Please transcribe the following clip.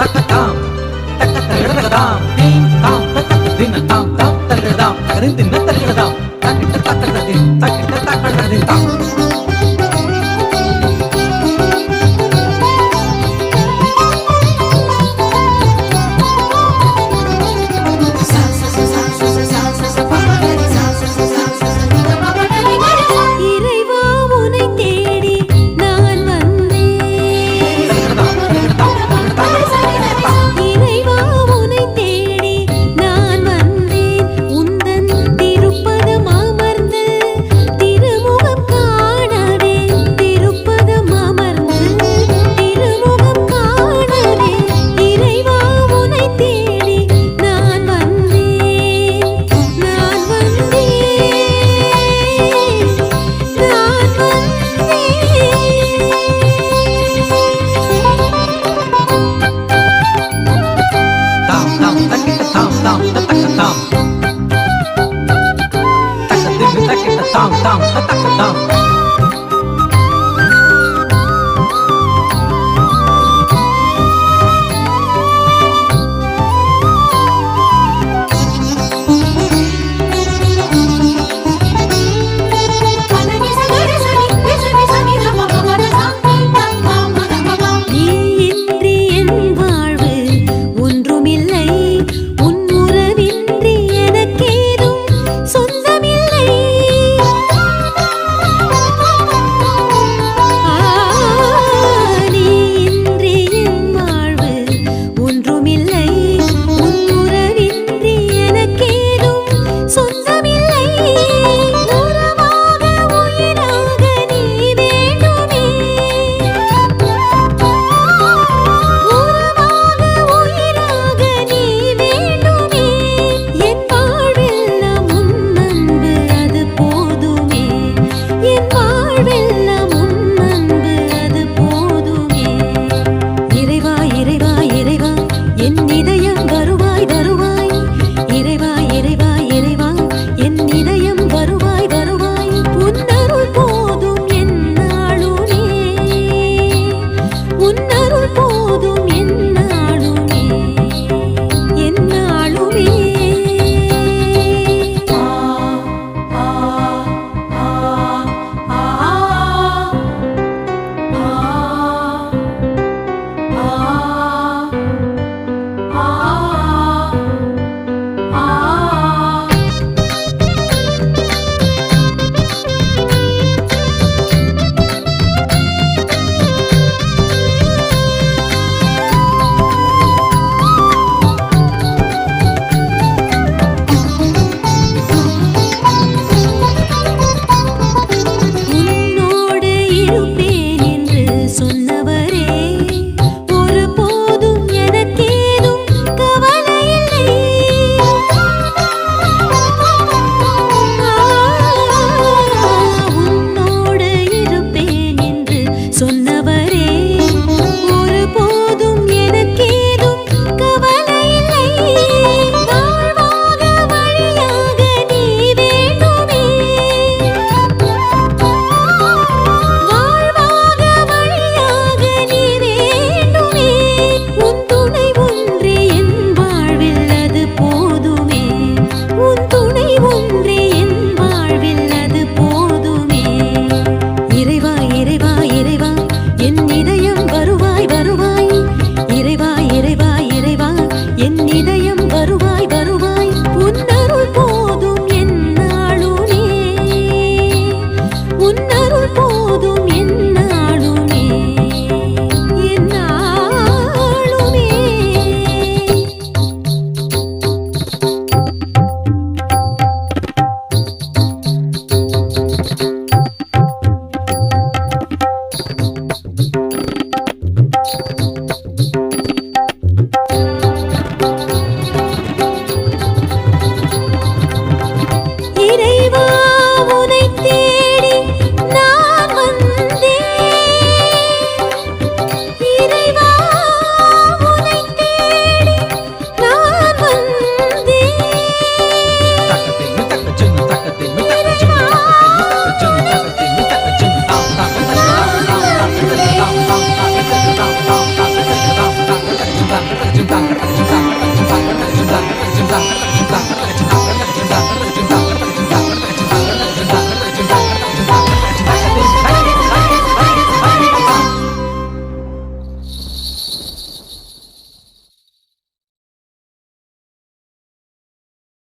தக்கதாம் தக்கதகதாம் theme தாம் தக்கத தின தாம் தாம் தகதாம் தகரின் தின தகதாம் தக்கிட்ட